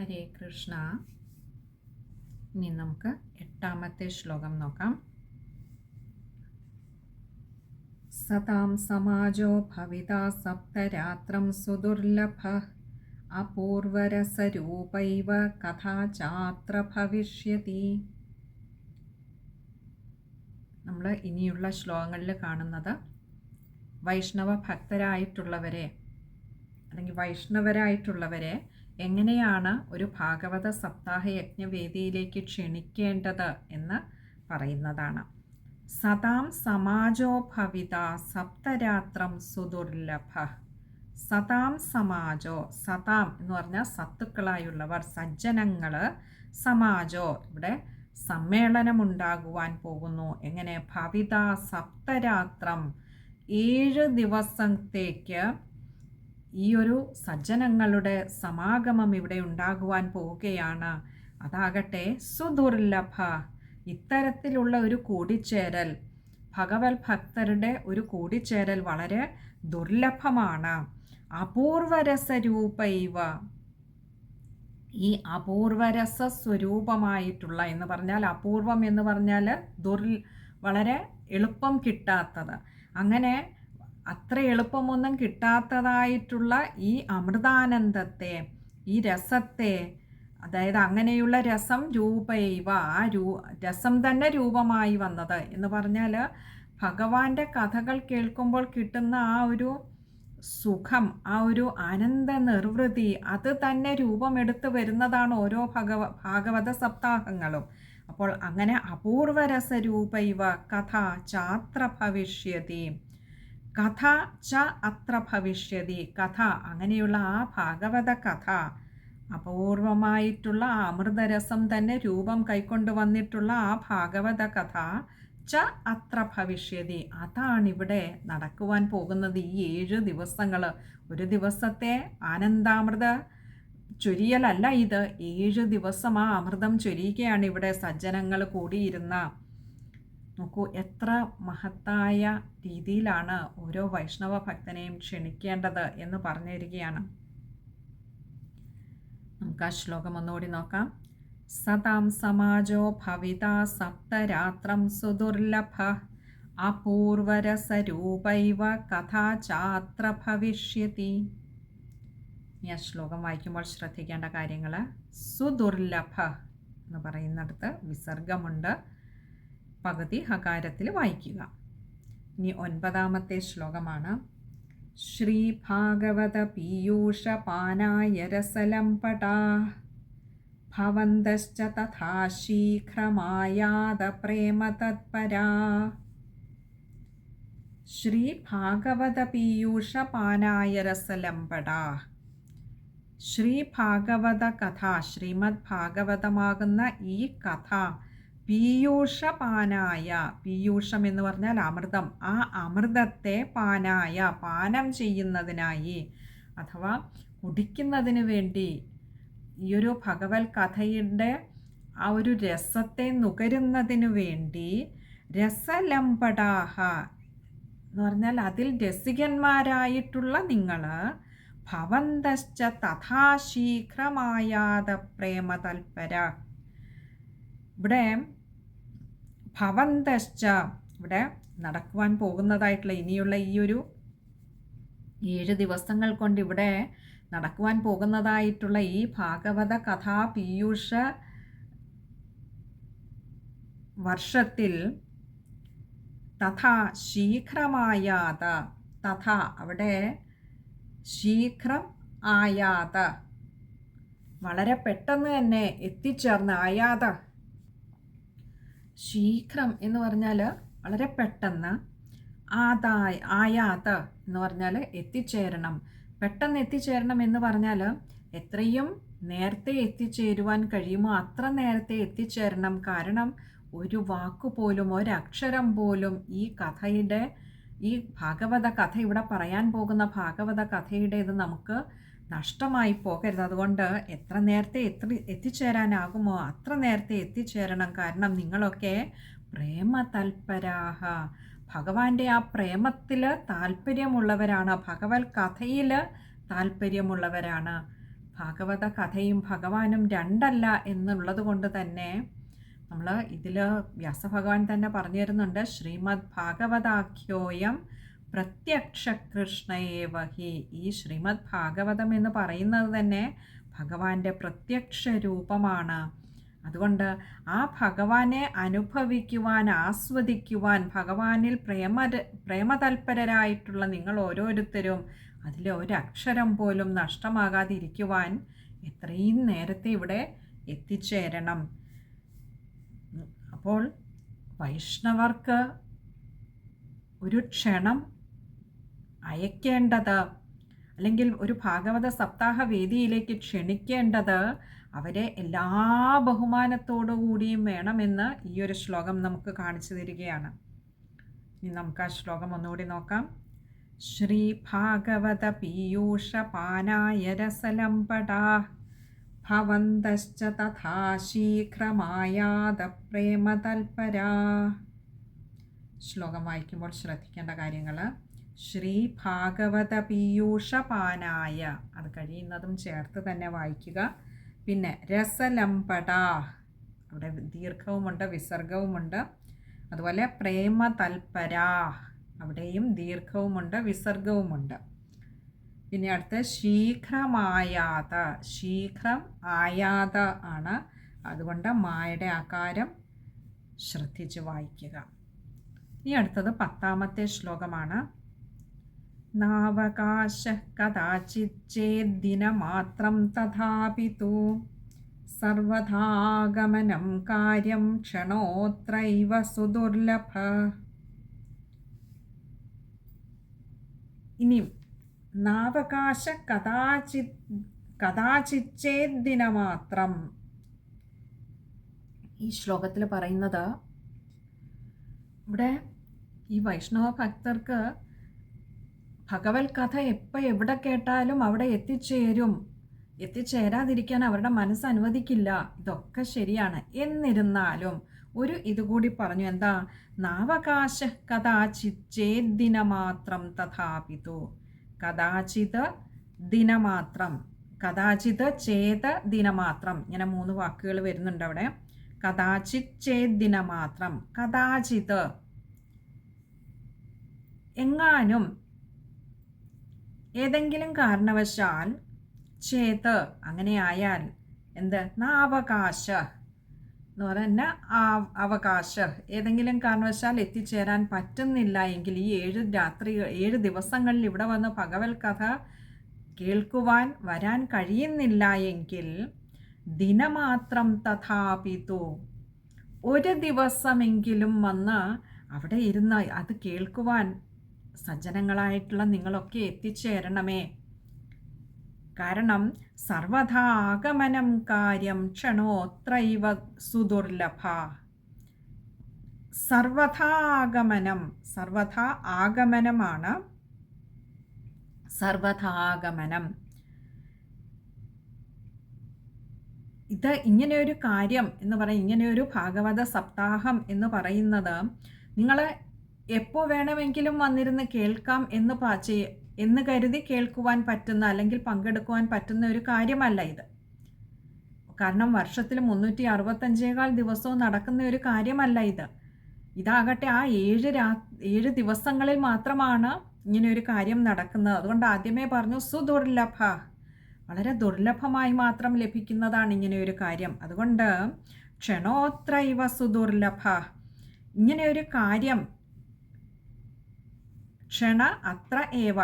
ഹരേ കൃഷ്ണ. ഇനി നമുക്ക് എട്ടാമത്തെ ശ്ലോകം നോക്കാം. സതാം സമാജോ ഭവിത സപ്തരാത്രം സുദുർലഭ അപൂർവരസരൂപൈവ കഥാ ചാത്ര ഭവിഷ്യതി നമ്മൾ ഇനിയുള്ള ശ്ലോകങ്ങളിൽ കാണുന്നത് വൈഷ്ണവ ഭക്തരായിട്ടുള്ളവരെ അല്ലെങ്കിൽ വൈഷ്ണവരായിട്ടുള്ളവരെ എങ്ങനെയാണ് ഒരു ഭാഗവത സപ്താഹ യജ്ഞവേദിയിലേക്ക് ക്ഷണിക്കേണ്ടത് എന്ന് പറയുന്നതാണ്. സദാം സമാജോ ഭവിത സപ്തരാത്രം സുദുർലഭ. സതാം സമാജോ സതാം എന്ന് പറഞ്ഞാൽ സത്തുക്കളായുള്ളവർ സജ്ജനങ്ങൾ സമാജോ ഇവിടെ സമ്മേളനമുണ്ടാകുവാൻ പോകുന്നു. എങ്ങനെ? ഭവിത സപ്തരാത്രം ഏഴ് ദിവസത്തേക്ക് ഈ ഒരു സജ്ജനങ്ങളുടെ സമാഗമം ഇവിടെ ഉണ്ടാകുവാൻ പോവുകയാണ്. അതാകട്ടെ സുദുർലഭ ഇത്തരത്തിലുള്ള ഒരു കൂടിച്ചേരൽ ഭഗവത് ഭക്തരുടെ ഒരു കൂടിച്ചേരൽ വളരെ ദുർലഭമാണ്. അപൂർവരസരൂപൈവ. ഈ അപൂർവരസ സ്വരൂപമായിട്ടുള്ള എന്ന് പറഞ്ഞാൽ അപൂർവം എന്ന് പറഞ്ഞാൽ ദുർ വളരെ എളുപ്പം കിട്ടാത്തത്. അങ്ങനെ അത്ര എളുപ്പമൊന്നും കിട്ടാത്തതായിട്ടുള്ള ഈ അമൃതാനന്ദത്തെ ഈ രസത്തെ അതായത് അങ്ങനെയുള്ള രസം രൂപൈവ ആ രൂ രസം തന്നെ രൂപമായി വന്നത് എന്ന് പറഞ്ഞാൽ ഭഗവാന്റെ കഥകൾ കേൾക്കുമ്പോൾ കിട്ടുന്ന ആ ഒരു സുഖം ആ ഒരു ആനന്ദ നിർവൃതി അത് തന്നെ രൂപമെടുത്ത് വരുന്നതാണ് ഓരോ ഭഗവ ഭാഗവത സപ്താഹങ്ങളും. അപ്പോൾ അങ്ങനെ അപൂർവ അപൂർവരസരൂപൈവ കഥ ചാത്ര ഭവിഷ്യതി. കഥ ച അത്ര ഭവിഷ്യതി. കഥ അങ്ങനെയുള്ള ആ ഭാഗവത കഥ. അപൂർവമായിട്ടുള്ള ആ അമൃതരസം തന്നെ രൂപം കൈക്കൊണ്ട് വന്നിട്ടുള്ള ആ ഭാഗവത കഥ ച അത്ര ഭവിഷ്യതി. അതാണിവിടെ നടക്കുവാൻ പോകുന്നത് ഈ ഏഴ് ദിവസങ്ങൾ ഒരു ദിവസത്തെ ആനന്ദാമൃത ചൊരിയലല്ല ഇത്. ഏഴ് ദിവസം ആ അമൃതം ചൊരിയുകയാണ് ഇവിടെ സജ്ജനങ്ങൾ കൂടിയിരുന്ന. നോക്കൂ എത്ര മഹത്തായ രീതിയിലാണ് ഓരോ വൈഷ്ണവ ഭക്തനെയും ക്ഷണിക്കേണ്ടത് എന്ന് പറഞ്ഞിരിക്കുകയാണ്. നമുക്ക് ആ ശ്ലോകം ഒന്നുകൂടി നോക്കാം. സതാം സമാജോ ഭവിത സപ്തരാത്രം സുദുർലഭ അപൂർവരസരൂപൈവ കഥാചാത്ര ഭവിഷ്യതി. ഈ ആ ശ്ലോകം വായിക്കുമ്പോൾ ശ്രദ്ധിക്കേണ്ട കാര്യങ്ങൾ സുദുർലഭ എന്ന് പറയുന്നിടത്ത് വിസർഗമുണ്ട്. പകുതി ഹകാരത്തിൽ വായിക്കുക. ഇനി ഒൻപതാമത്തെ ശ്ലോകമാണ്. ശ്രീഭാഗവത പീയൂഷപാനായ രസലംപടാ ഭവന്തശ്ച തഥാ ശീഘ്രമായാത പ്രേമതത്പരാ ശ്രീഭാഗവത പീയൂഷപാനായ രസലംപടാ ശ്രീഭാഗവത കഥ ശ്രീമദ് ഭാഗവതമാകുന്ന ഈ കഥ പീയൂഷപാനായ പീയൂഷം എന്ന് പറഞ്ഞാൽ അമൃതം. ആ അമൃതത്തെ പാനായ പാനം ചെയ്യുന്നതിനായി അഥവാ കുടിക്കുന്നതിന് വേണ്ടി ഈ ഒരു ഭഗവത് കഥയുടെ ആ ഒരു രസത്തെ നുകരുന്നതിനു വേണ്ടി രസലംപടാഹ എന്ന് പറഞ്ഞാൽ അതിൽ രസികന്മാരായിട്ടുള്ള നിങ്ങൾ ഭവന്തശ്ച തഥാശീഘ്രമായാത പ്രേമതൽപര. ഇവിടെ ഭവന്തശ്ച ഇവിടെ നടക്കുവാൻ പോകുന്നതായിട്ടുള്ള ഇനിയുള്ള ഈ ഒരു ഏഴ് ദിവസങ്ങൾ കൊണ്ട് ഇവിടെ നടക്കുവാൻ പോകുന്നതായിട്ടുള്ള ഈ ഭാഗവത കഥാ പീയൂഷ വർഷത്തിൽ തഥാ ശീഘ്രമായാത തഥ അവിടെ ശീഘ്രം ആയാത. വളരെ പെട്ടെന്ന് തന്നെ എത്തിച്ചേർന്ന് ആയാത. ശീഘ്രം എന്ന് പറഞ്ഞാൽ വളരെ പെട്ടെന്ന് ആദായ ആയാത എന്ന് പറഞ്ഞാൽ എത്തിച്ചേരണം. പെട്ടെന്ന് എത്തിച്ചേരണം എന്ന് പറഞ്ഞാൽ എത്രയും നേരത്തെ എത്തിച്ചേരുവാൻ കഴിയുമോ അത്ര നേരത്തെ എത്തിച്ചേരണം. കാരണം ഒരു വാക്ക് പോലും ഒരക്ഷരം പോലും ഈ കഥയുടെ ഈ ഭാഗവത കഥ ഇവിടെ പറയാൻ പോകുന്ന ഭാഗവത കഥയുടേത് നമുക്ക് നഷ്ടമായി പോകരുത്. അതുകൊണ്ട് എത്ര നേരത്തെ എത്ര എത്തിച്ചേരാനാകുമോ അത്ര നേരത്തെ എത്തിച്ചേരണം. കാരണം നിങ്ങളൊക്കെ പ്രേമ തൽപരാഹ ഭഗവാന്റെ ആ പ്രേമത്തിൽ താല്പര്യമുള്ളവരാണ്. ഭഗവത് കഥയിൽ താല്പര്യമുള്ളവരാണ്. ഭാഗവത കഥയും ഭഗവാനും രണ്ടല്ല എന്നുള്ളത് കൊണ്ട് തന്നെ നമ്മൾ ഇതിൽ വ്യാസഭഗവാൻ തന്നെ പറഞ്ഞു തരുന്നുണ്ട്. ശ്രീമദ് ഭാഗവതാഖ്യോയം പ്രത്യക്ഷ കൃഷ്ണയേവഹി ഈ ശ്രീമദ് ഭാഗവതം എന്ന് പറയുന്നത് തന്നെ ഭഗവാന്റെ പ്രത്യക്ഷ രൂപമാണ് അതുകൊണ്ട് ആ ഭഗവാനെ അനുഭവിക്കുവാൻ ആസ്വദിക്കുവാൻ ഭഗവാനിൽ പ്രേമ പ്രേമതൽപരരായിട്ടുള്ള നിങ്ങൾ ഓരോരുത്തരും അതിലെ ഒരക്ഷരം പോലും നഷ്ടമാകാതിരിക്കുവാൻ എത്രയും നേരത്തെ ഇവിടെ എത്തിച്ചേരണം. അപ്പോൾ വൈഷ്ണവർക്ക് ഒരു ക്ഷണം അയക്കേണ്ടത്? അല്ലെങ്കിൽ ഒരു ഭാഗവത സപ്താഹ വേദിയിലേക്ക് ക്ഷണിക്കേണ്ടത് അവരെ എല്ലാ ബഹുമാനത്തോടു കൂടിയും വേണമെന്ന് ഈ ഒരു ശ്ലോകം നമുക്ക് കാണിച്ചു തരികയാണ്. ഇനി നമുക്ക് ആ ശ്ലോകം ഒന്നുകൂടി നോക്കാം. ശ്രീ ഭാഗവത പീയൂഷ പാനായ രസലംപടാ ഭവന്തശ്ച തഥാ ശീഘ്രമായാത പ്രേമതൽപരാ. ശ്ലോകം വായിക്കുമ്പോൾ ശ്രദ്ധിക്കേണ്ട കാര്യങ്ങൾ ശ്രീ ഭാഗവത പീയൂഷപാനായ അത് കഴിയുന്നതും ചേർത്ത് തന്നെ വായിക്കുക. പിന്നെ രസലംപട. അവിടെ ദീർഘവുമുണ്ട് വിസർഗവുമുണ്ട്. അതുപോലെ പ്രേമ തൽപരാ അവിടെയും ദീർഘവുമുണ്ട് വിസർഗവുമുണ്ട്. പിന്നെ അടുത്ത് ശീഘ്രമായാത. ശീഘ്രം ആയാത ആണ്. അതുകൊണ്ട് മായയുടെ ആകാരം ശ്രദ്ധിച്ച് വായിക്കുക. ഇനി അടുത്തത് പത്താമത്തെ ശ്ലോകമാണ്. നാവകാശ കഥാചിച്ചേദ്ദിനമാത്രം തഥാപി തു സർവഥാഗമനം കാര്യം ക്ഷണോത്രൈവ സുദുർലഭ ഇനി നാവകാശ കഥാചി കഥാചിച്ചേദ്ദിനമാത്രം ഈ ശ്ലോകത്തിൽ പറയുന്നത് ഇവിടെ ഈ വൈഷ്ണവ ഭക്തർക്ക് ഭഗവത് കഥ എപ്പോൾ എവിടെ കേട്ടാലും അവിടെ എത്തിച്ചേരും. എത്തിച്ചേരാതിരിക്കാൻ അവരുടെ മനസ്സ് അനുവദിക്കില്ല. ഇതൊക്കെ ശരിയാണ്. എന്നിരുന്നാലും ഒരു ഇതുകൂടി പറഞ്ഞു. എന്താ? നാവകാശ കഥാചിത് ദിനമാത്രം തഥാപിതു. കഥാചിത് ദിനമാത്രം. കഥാചിത് ചേത ദിനമാത്രം. ഇങ്ങനെ മൂന്ന് വാക്കുകൾ വരുന്നുണ്ട് അവിടെ. കഥാചിത് ചേത് കഥാചിത്. എങ്ങാനും ഏതെങ്കിലും കാരണവശാൽ ചേത്ത് അങ്ങനെ ആയാൽ എന്ത് നാവകാശ എന്ന് പറഞ്ഞാൽ ആ അവകാശ. ഏതെങ്കിലും കാരണവശാൽ എത്തിച്ചേരാൻ പറ്റുന്നില്ല എങ്കിൽ ഈ ഏഴ് രാത്രി ഏഴ് ദിവസങ്ങളിൽ ഇവിടെ വന്ന് ഭഗവത് കഥ കേൾക്കുവാൻ വരാൻ കഴിയുന്നില്ല എങ്കിൽ ദിനമാത്രം തഥാപിതു ഒരു ദിവസമെങ്കിലും വന്ന് അവിടെ ഇരുന്ന് അത് കേൾക്കുവാൻ സജ്ജനങ്ങളായിട്ടുള്ള നിങ്ങളൊക്കെ എത്തിച്ചേരണമേ. കാരണം സർവഥാഗമനം കാര്യം ക്ഷണോത്രൈവ സുദുർലഭ. സർവഥാഗമനം സർവഥാ ആഗമനമാണ് സർവഥാഗമനം ഇത് ഇങ്ങനെയൊരു കാര്യം എന്ന് പറയും ഇങ്ങനെയൊരു ഭാഗവത സപ്താഹം എന്ന് പറയുന്നത് നിങ്ങൾ എപ്പോൾ വേണമെങ്കിലും വന്നിരുന്ന് കേൾക്കാം എന്ന് എന്ന് കരുതി കേൾക്കുവാൻ പറ്റുന്ന അല്ലെങ്കിൽ പങ്കെടുക്കുവാൻ പറ്റുന്ന ഒരു കാര്യമല്ല ഇത്. കാരണം വർഷത്തിൽ മുന്നൂറ്റി അറുപത്തഞ്ചേകാൽ ദിവസവും നടക്കുന്ന ഒരു കാര്യമല്ല ഇത്. ഇതാകട്ടെ ആ ഏഴ് രാ ഏഴ് ദിവസങ്ങളിൽ മാത്രമാണ് ഇങ്ങനെ ഒരു കാര്യം നടക്കുന്നത്. അതുകൊണ്ട് ആദ്യമേ പറഞ്ഞു സുദുർലഭ. വളരെ ദുർലഭമായി മാത്രം ലഭിക്കുന്നതാണ് ഇങ്ങനെ ഒരു കാര്യം. അതുകൊണ്ട് ക്ഷണോത്രൈവ സുദുർലഭ. ഇങ്ങനെ ഒരു കാര്യം ക്ഷണ അത്ര ഏവ.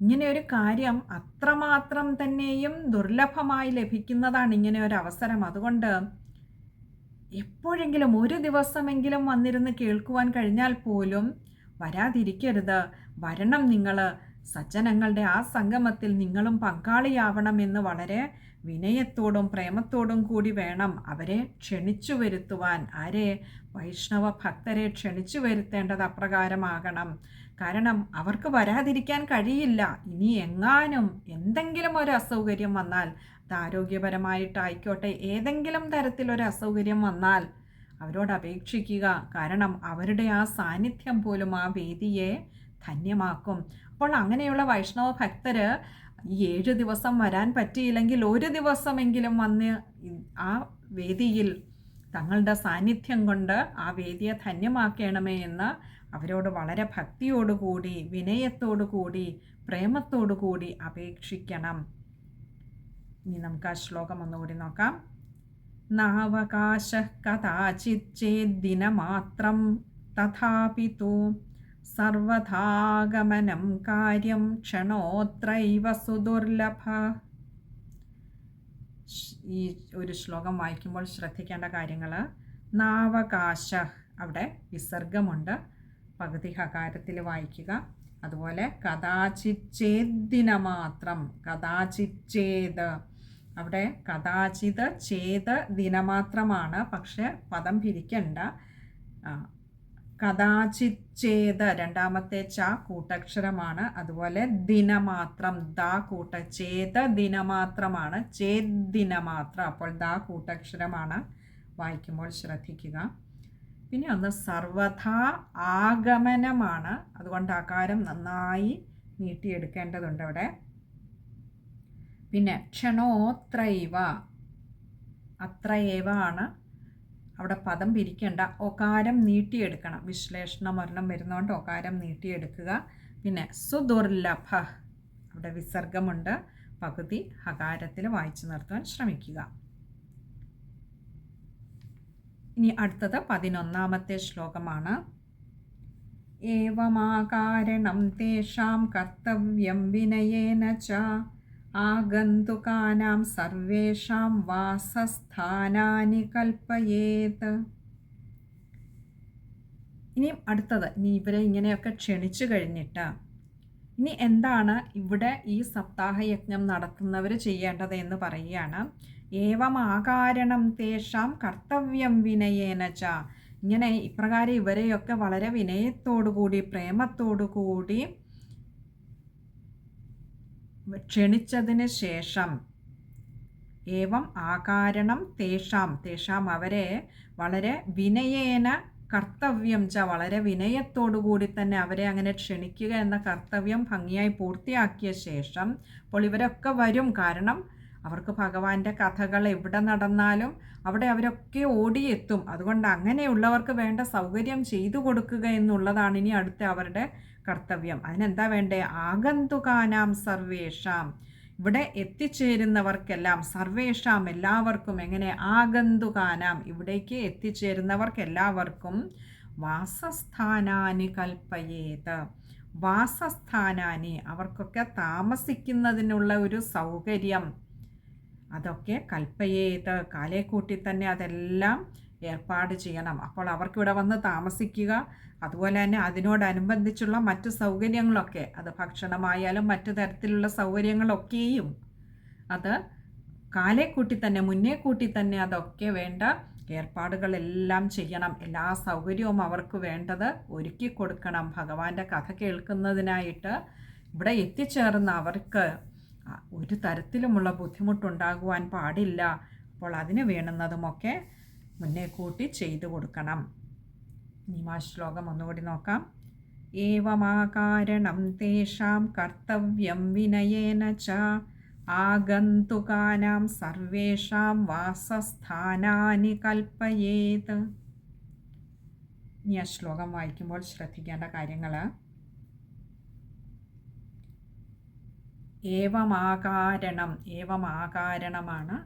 ഇങ്ങനെ ഒരു കാര്യം അത്രമാത്രം തന്നെയും ദുർലഭമായി ലഭിക്കുന്നതാണ് ഇങ്ങനെ ഒരു അവസരം അതുകൊണ്ട് എപ്പോഴെങ്കിലും ഒരു ദിവസമെങ്കിലും വന്നിരുന്ന് കേൾക്കുവാൻ കഴിഞ്ഞാൽ പോലും വരാതിരിക്കരുത്. വരണം നിങ്ങൾ സജ്ജനങ്ങളുടെ ആ സംഗമത്തിൽ നിങ്ങളും പങ്കാളിയാവണമെന്ന് വളരെ വിനയത്തോടും പ്രേമത്തോടും കൂടി വേണം അവരെ ക്ഷണിച്ചു വരുത്തുവാൻ. ആരെ? വൈഷ്ണവ ഭക്തരെ ക്ഷണിച്ചു വരുത്തേണ്ടത് അപ്രകാരമാകണം. കാരണം അവർക്ക് വരാതിരിക്കാൻ കഴിയില്ല. ഇനി എങ്ങാനും എന്തെങ്കിലും ഒരു അസൗകര്യം വന്നാൽ അത് ആരോഗ്യപരമായിട്ടായിക്കോട്ടെ ഏതെങ്കിലും തരത്തിലൊരു അസൗകര്യം വന്നാൽ അവരോട് അപേക്ഷിക്കുക. കാരണം അവരുടെ ആ സാന്നിധ്യം പോലും ആ വേദിയെ ധന്യമാക്കും. അപ്പോൾ അങ്ങനെയുള്ള വൈഷ്ണവ ഭക്തര് ഏഴ് ദിവസം വരാൻ പറ്റിയില്ലെങ്കിൽ ഒരു ദിവസമെങ്കിലും വന്ന് ആ വേദിയിൽ തങ്ങളുടെ സാന്നിധ്യം കൊണ്ട് ആ വേദിയെ ധന്യമാക്കണമേ എന്ന് അവരോട് വളരെ ഭക്തിയോടുകൂടി വിനയത്തോടുകൂടി പ്രേമത്തോടുകൂടി അപേക്ഷിക്കണം. ഇനി നമുക്ക് ആ ശ്ലോകം ഒന്നുകൂടി നോക്കാം. നാവകാശ കഥാചിത് ചേ ദിനമാത്രം തു സർവഥാഗമനം കാര്യം ക്ഷണോത്രൈവ സുദുർലഭ. ഈ ഒരു ശ്ലോകം വായിക്കുമ്പോൾ ശ്രദ്ധിക്കേണ്ട കാര്യങ്ങൾ. നാവകാശ അവിടെ വിസർഗമുണ്ട്. പകുതി ഹകാരത്തിൽ വായിക്കുക. അതുപോലെ കഥാചിച്ചേദിന മാത്രം കഥാചിച്ചേത്. അവിടെ കഥാചിത് ചേത് ദിനമാത്രമാണ്. പക്ഷെ പദം പിരിക്കണ്ട. ആ, കഥാചിച്ചേത് രണ്ടാമത്തെ ച കൂട്ടക്ഷരമാണ്. അതുപോലെ ദിനമാത്രം ദ കൂട്ട ചേത് ദിനമാത്രമാണ്. ചേത് ദിനമാത്രം അപ്പോൾ ദ കൂട്ടക്ഷരമാണ്. വായിക്കുമ്പോൾ ശ്രദ്ധിക്കുക. പിന്നെ ഒന്ന് സർവഥാ ആഗമനമാണ്. അതുകൊണ്ട് ആകാരം നന്നായി നീട്ടിയെടുക്കേണ്ടതുണ്ട് അവിടെ. പിന്നെ ക്ഷണോത്രൈവ. അത്രയേവ ആണ്. അവിടെ പദം പിരിക്കണ്ട. ഒകാരം നീട്ടിയെടുക്കണം. വിശ്ലേഷണ മരണം വരുന്നതുകൊണ്ട് ഒകാരം നീട്ടിയെടുക്കുക. പിന്നെ സുദുർലഭ. അവിടെ വിസർഗമുണ്ട്. പകുതി ഹകാരത്തിൽ വായിച്ചു നിർത്തുവാൻ ശ്രമിക്കുക. ഇനി അടുത്തത് പതിനൊന്നാമത്തെ ശ്ലോകമാണ്. ഏവമാകാരണം തേഷാം കർത്തവ്യം വിനയേന ച ആഗന്തുകാനാം സർവേഷാം വാസസ്ഥാനാനി കൽപ്പയേത് ഇനിയും അടുത്തത് ഇനി ഇവരെ ഇങ്ങനെയൊക്കെ ക്ഷണിച്ചു കഴിഞ്ഞിട്ട് ഇനി എന്താണ് ഇവിടെ ഈ സപ്താഹയജ്ഞം നടത്തുന്നവർ ചെയ്യേണ്ടത് എന്ന് പറയുകയാണ്. ഏവം ആകാരണം തേഷാം കർത്തവ്യം വിനയേന ച. ഇങ്ങനെ ഇപ്രകാരം ഇവരെയൊക്കെ വളരെ വിനയത്തോടു കൂടി പ്രേമത്തോടു പ്രേമത്തോടുകൂടി ക്ഷണിച്ചതിന് ശേഷം. ഏവം ആകാരണം തേഷാം. തേഷാം അവരെ വളരെ വിനയേന കർത്തവ്യം ച വളരെ വിനയത്തോടുകൂടി തന്നെ അവരെ അങ്ങനെ ക്ഷണിക്കുക എന്ന കർത്തവ്യം ഭംഗിയായി പൂർത്തിയാക്കിയ ശേഷം അപ്പോൾ ഇവരൊക്കെ വരും. കാരണം അവർക്ക് ഭഗവാന്റെ കഥകൾ എവിടെ നടന്നാലും അവിടെ അവരൊക്കെ ഓടിയെത്തും. അതുകൊണ്ട് അങ്ങനെയുള്ളവർക്ക് വേണ്ട സൗകര്യം ചെയ്തു കൊടുക്കുക എന്നുള്ളതാണ് ഇനി അടുത്ത അവരുടെ കർത്തവ്യം. അതിനെന്താ വേണ്ടേ? ആഗന്തുകാനാം സർവേഷാം. ഇവിടെ എത്തിച്ചേരുന്നവർക്കെല്ലാം സർവേഷാം എല്ലാവർക്കും എങ്ങനെ? ആഗന്തുകാനാം. ഇവിടേക്ക് എത്തിച്ചേരുന്നവർക്ക് എല്ലാവർക്കും വാസസ്ഥാനാനി കൽപ്പയേത്. വാസസ്ഥാനാനി അവർക്കൊക്കെ താമസിക്കുന്നതിനുള്ള ഒരു സൗകര്യം. അതൊക്കെ കൽപ്പയേത് കാലേ കൂട്ടി തന്നെ അതെല്ലാം ഏർപ്പാട് ചെയ്യണം. അപ്പോൾ അവർക്ക് ഇവിടെ വന്ന് താമസിക്കുക അതുപോലെ തന്നെ അതിനോടനുബന്ധിച്ചുള്ള മറ്റു സൗകര്യങ്ങളൊക്കെ അത് ഭക്ഷണമായാലും മറ്റു തരത്തിലുള്ള സൗകര്യങ്ങളൊക്കെയും അത് കാലേ കൂട്ടി തന്നെ മുന്നേ കൂട്ടി തന്നെ അതൊക്കെ വേണ്ട ഏർപ്പാടുകളെല്ലാം ചെയ്യണം. എല്ലാ സൗകര്യവും അവർക്ക് വേണ്ടത് ഒരുക്കി കൊടുക്കണം. ഭഗവാന്റെ കഥ കേൾക്കുന്നതിനായിട്ട് ഇവിടെ എത്തിച്ചേർന്ന അവർക്ക് ഒരു തരത്തിലുമുള്ള ബുദ്ധിമുട്ടുണ്ടാകുവാൻ പാടില്ല. അപ്പോൾ അതിന് വേണ്ടുന്നതുമൊക്കെ മുന്നേ കൂട്ടി ചെയ്തു കൊടുക്കണം. നിമാ ശ്ലോകം ഒന്നുകൂടി നോക്കാം. ഏവമാകാരണം തേഷാം കർത്തവ്യം വിനയേന ച. ആഗന്തുകാനാം സർവേഷാം വാസസ്ഥാനാനി കൽപ്പയേത്. ഇനി ആ ശ്ലോകം വായിക്കുമ്പോൾ ശ്രദ്ധിക്കേണ്ട കാര്യങ്ങൾ ഏവമാകാരണം ഏവമാകാരണമാണ്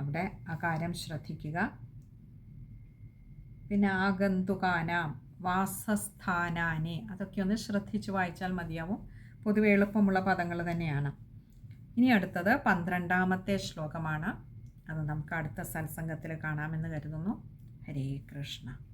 അവിടെ അകാരം ശ്രദ്ധിക്കുക. പിന്നെ ആഗന്തുകാനാം വാസസ്ഥാനാനെ അതൊക്കെ ഒന്ന് ശ്രദ്ധിച്ച് വായിച്ചാൽ മതിയാവും. പൊതുവെ എളുപ്പമുള്ള പദങ്ങൾ തന്നെയാണ്. ഇനി അടുത്തത് പന്ത്രണ്ടാമത്തെ ശ്ലോകമാണ്. അത് നമുക്ക് അടുത്ത സത്സംഗത്തിൽ കാണാമെന്ന് കരുതുന്നു. ഹരേ കൃഷ്ണ.